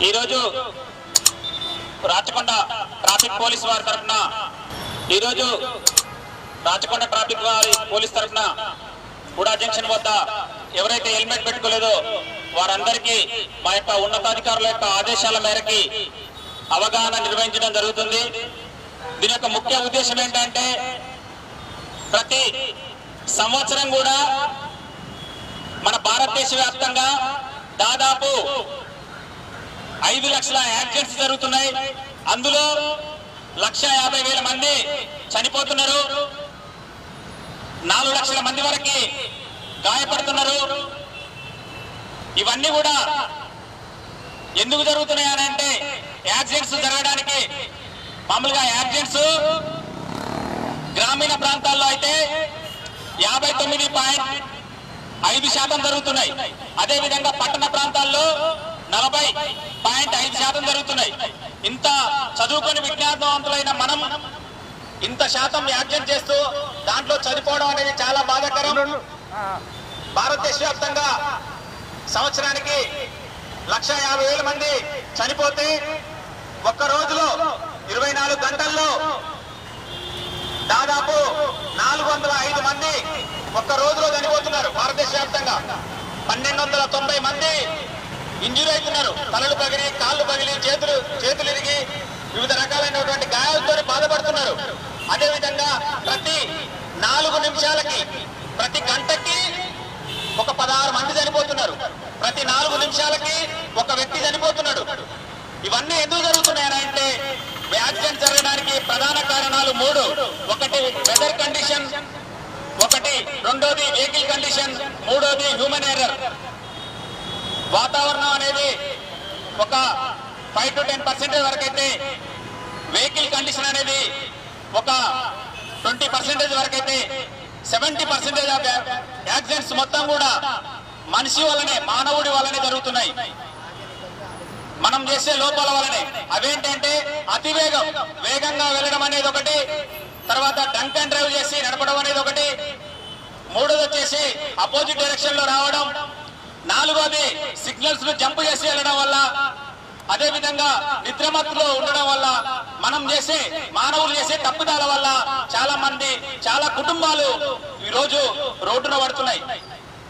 ఈరోజు Rachakonda traffic police వారి తరఫున ఈరోజు రాచకొండ ట్రాఫిక్ వారి పోలీస్ తరఫున హుడా జంక్షన్ వద్ద ఎవరైతే హెల్మెట్ పెట్టుకోలేదో వారందరికీ మా యొక్క ఉన్నతాధికారుల యొక్క ఆదేశాల మేరకి అవగాహన నిర్వహించడం జరుగుతుంది. దీని యొక్క ముఖ్య ఉద్దేశం ఏంటంటే ప్రతి సంవత్సరం కూడా మన భారతదేశ వ్యాప్తంగా దాదాపు ఐదు లక్షల యాక్సిడెంట్స్ జరుగుతున్నాయి. అందులో లక్ష యాభై వేల మంది చనిపోతున్నారు. నాలుగు లక్షల మంది వరకు గాయపడుతున్నారు. ఇవన్నీ కూడా ఎందుకు జరుగుతున్నాయి అని అంటే యాక్సిడెంట్స్ జరగడానికి మామూలుగా యాక్సిడెంట్స్ గ్రామీణ ప్రాంతాల్లో అయితే యాభై తొమ్మిది పాయింట్ ఐదు శాతం జరుగుతున్నాయి. అదేవిధంగా పట్టణ ప్రాంతాల్లో నలభై పాయింట్ ఐదు శాతం జరుగుతున్నాయి. ఇంత చదువుకొని విజ్ఞానవంతులైన మనం ఇంత శాతం యాక్సిడెంట్ చేస్తూ దాంట్లో చనిపోవడం అనేది చాలా బాధాకరం. భారతదేశ వ్యాప్తంగా సంవత్సరానికి లక్ష యాభై వేల మంది చనిపోతే ఒక్క రోజులో ఇరవై నాలుగు గంటల్లో దాదాపు నాలుగు వందల ఐదు మంది ఒక్క రోజులో చనిపోతున్నారు భారతదేశ వ్యాప్తంగా పన్నెండు వందల తొంభై మంది ఇంజురీ అవుతున్నారు. తలలు పగిలి కాళ్ళు పగిలి చేతులు చేతులు ఇరిగి వివిధ రకాలైనటువంటి గాయాలతో బాధపడుతున్నారు. అదేవిధంగా ప్రతి నాలుగు నిమిషాలకి ప్రతి గంటకి ఒక పదహారు మంది చనిపోతున్నారు. ప్రతి నాలుగు నిమిషాలకి ఒక వ్యక్తి చనిపోతున్నాడు. ఇవన్నీ ఎందుకు జరుగుతున్నాయంటే యాక్సిడెంట్ జరగడానికి ప్రధాన కారణాలు మూడు. ఒకటి వెదర్ కండిషన్ ఒకటి రెండోది వెహికల్ కండిషన్ మూడోది హ్యూమన్ ఎర్రర్. వాతావరణం అనేది ఒక ఫైవ్ టు టెన్ పర్సెంటేజ్ వరకైతే వెహికల్ కండిషన్ అనేది ఒక ట్వంటీ పర్సెంటేజ్ వరకైతే సెవెంటీ పర్సెంటేజ్ ఆఫ్ యాక్సిడెంట్స్ మొత్తం కూడా మనిషి వల్లనే మానవుడి వల్లనే జరుగుతున్నాయి. మనం చేసే లోపాల వల్లనే. అవేంటంటే అతివేగం. వేగంగా వెళ్ళడం అనేది ఒకటి తర్వాత డంక్ అండ్ డ్రైవ్ చేసి నడపడం అనేది ఒకటి మూడోది వచ్చేసి అపోజిట్ డైరెక్షన్లో రావడం నాలుగోది సిగ్నల్స్ను జంప్ చేసి వెళ్ళడం వల్ల అదే విధంగా నిద్రమత్తులో ఉండడం వల్ల మనం చేసే మానవులు చేసే తప్పుదాల వల్ల చాలా మంది చాలా కుటుంబాలు ఈ రోజు రోడ్డున పడుతున్నాయి.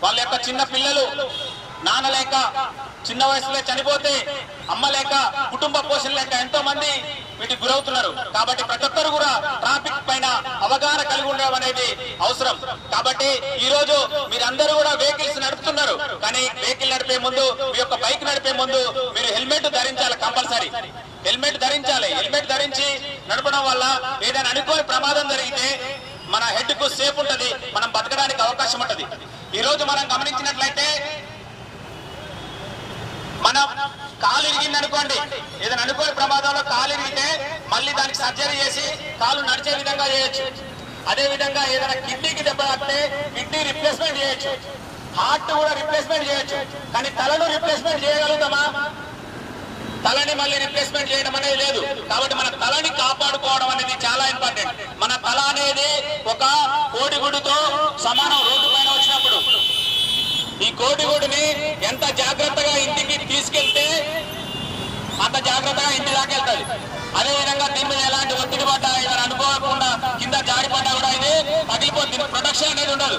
వాళ్ళ యొక్క చిన్న పిల్లలు నాన్న లేక చిన్న వయసులో చనిపోతే అమ్మ లేక కుటుంబ పోషణ లేక ఎంతో మంది వీటికి గురవుతున్నారు. కాబట్టి ప్రతి ఒక్కరు కూడా ట్రాఫిక్ పైన అవగాహన కలిగి ఉండడం అనేది అవసరం. కాబట్టి ఈ రోజు మీరందరూ కూడా వెహికల్స్ నడుపుతున్నారు. కానీ వెహికల్ నడిపే ముందు మీ యొక్క బైక్ నడిపే ముందు మీరు హెల్మెట్ ధరించాలి కంపల్సరీ. హెల్మెట్ ధరించాలి. హెల్మెట్ ధరించి నడపడం వల్ల ఏదైనా అనుకోని ప్రమాదం జరిగితే మన హెడ్కు సేఫ్ ఉంటది. మనం బతకడానికి అవకాశం ఉంటది. ఈ రోజు మనం గమనించినట్లయితే మనం కాలు ఇరిగింది అనుకోండి. ఏదైనా అనుకోని ప్రమాదంలో కాలు ఇరిగితే మళ్ళీ దానికి సర్జరీ చేసి కాలు నడిచే విధంగా చేయొచ్చు. అదే విధంగా ఏదైనా కిడ్నీకి దెబ్బ తాకితే కిడ్నీ రిప్లేస్మెంట్ చేయొచ్చు. హార్ట్ కూడా రిప్లేస్మెంట్ చేయొచ్చు. కానీ తలను రిప్లేస్మెంట్ చేయగలుగుతామా? తలని మళ్ళీ రిప్లేస్మెంట్ చేయడం అనేది లేదు. కాబట్టి మన తలని కాపాడుకోవడం అనేది చాలా ఇంపార్టెంట్. మన తల అనేది ఒక కోడిగుడుతో సమానం రోడ్డు పైన వచ్చినప్పుడు. ఈ కోడిగుడిని ఎంత జాగ్రత్తగా ఇంటికి తీసుకెళ్తే అంత జాగ్రత్తగా ఇంటి దాకా వెళ్తుంది. అదే విధంగా దీని మీద ఎలాంటి ఒత్తిడి పడ్డా ఏదైనా అనుకోకుండా కింద జారిపడ్డా కూడా ఇది పగిలిపోతుంది ప్రొటెక్షన్ అనేది ఉండదు.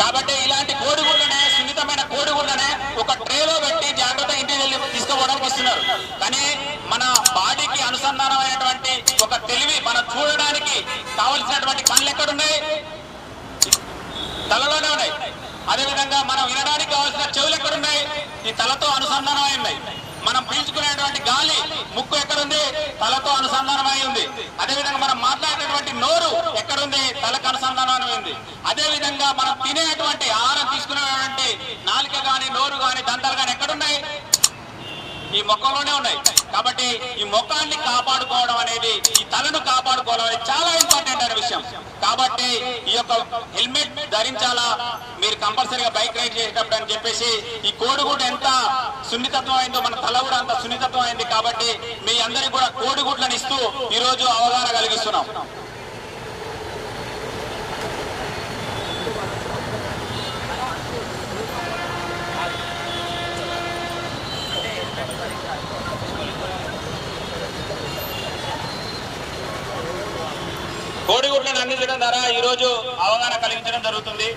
కాబట్టి ఇలాంటి కోడిగుడ్లనే సున్నితమైన కోడిగుడ్లనే ఒక ట్రేలో పెట్టి జాగ్రత్తగా ఇంటికి వెళ్ళి తీసుకోవడానికి వస్తున్నారు. కానీ మన బాడీకి అనుసంధానమైనటువంటి ఒక తెలివి మనం చూడడానికి కావలసినటువంటి పనులు ఎక్కడున్నాయి? అదే విధంగా మనం వినడానికి కావాల్సిన చెవులు ఎక్కడున్నాయి? ఈ తలతో అనుసంధానం ఉన్నాయి మనం పీల్చుకునేటువంటి గాలి ముక్కు ఎక్కడుంది? తలతో అనుసంధానమై ఉంది. అదే విధంగా మనం మాట్లాడేటువంటి నోరు ఎక్కడుంది? తలకు అనుసంధానమై ఉంది అదే విధంగా మనం తినేటువంటి ఆహారం తీసుకునేటువంటి నాలుక గాని నోరు గాని దంతాలు గాని ఎక్కడున్నాయి? ఈ మొక్కలోనే ఉన్నాయి. కాబట్టి ఈ మొక్కల్ని కాపాడుకోవడం అనేది ఈ తలను కాపాడుకోవడం అనేది చాలా ఇంపార్టెంట్ అనే విషయం. కాబట్టి ఈ యొక్క హెల్మెట్ ధరించాలా? మీరు కంపల్సరీగా బైక్ రైడ్ చేసేటప్పుడు అని చెప్పేసి ఈ కోడిగుడ్డు ఎంత సున్నితత్వం అయిందో మన తల కూడా అంత సున్నితత్వం అయింది కాబట్టి మీ అందరికి కూడా కోడిగుడ్లను ఇస్తూ ఈ రోజు అవగాహన కలిగిస్తున్నాం. కోడిగుడ్లను అందించడం ద్వారా ఈరోజు అవగాహన కలిగించడం జరుగుతుంది.